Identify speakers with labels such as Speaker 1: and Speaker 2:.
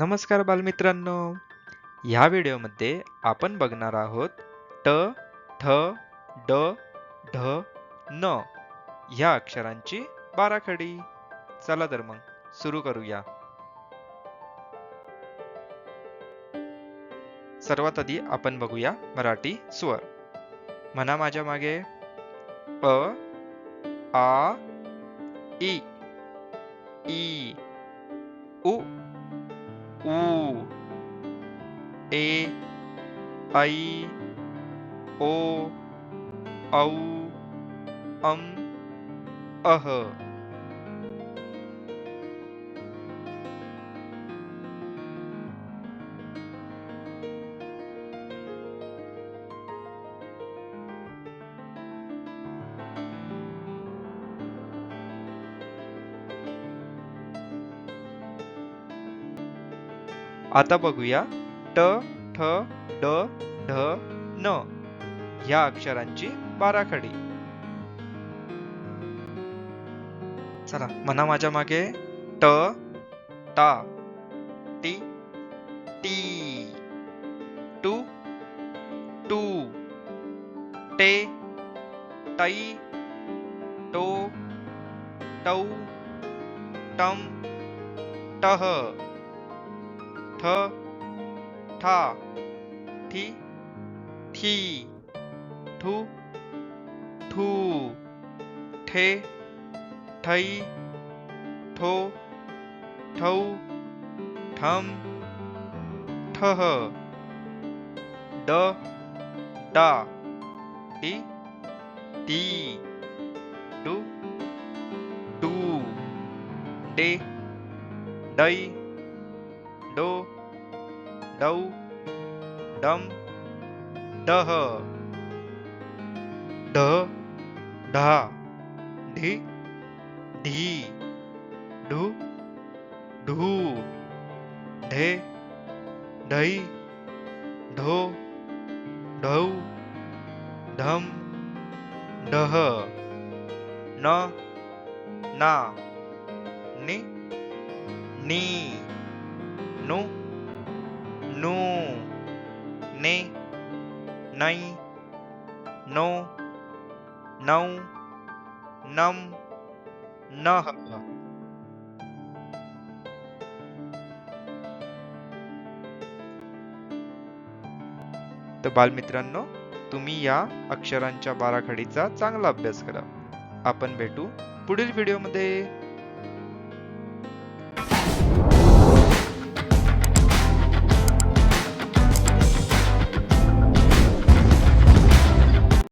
Speaker 1: नमस्कार बालमित्रांनो. ह्या व्हिडिओमध्ये आपण बघणार आहोत ट ठ ड ढ न ह्या अक्षरांची बाराखडी. चला तर मग सुरू करूया. सर्वात आधी आपण बघूया मराठी स्वर. म्हणा माझ्या मागे. अ आ इ ई उ U A I O Au Am Aha आता बघूया. ट ठ ड ढ न ह्या अक्षरांची बाराखडी. चला म्हणा माझ्या मागे. ट टा टी टी टू. टू टे टै टो टौ टम टह. थ था थी थी थू थू ठे ठै ठो ठौ ठम ठह ड डा टी टी डू डू डे डई डो डौ डम डह। ढ ढा ढी ढी ढू ढू ढे ढई ढो ढौ ढम ढह न ना नि नी। नु नु ने नै नो नौ नम नह तर बालमित्रांनो तुम्ही या अक्षरांच्या बाराखडीचा चांगला अभ्यास करा. आपण भेटू पुढील व्हिडिओमध्ये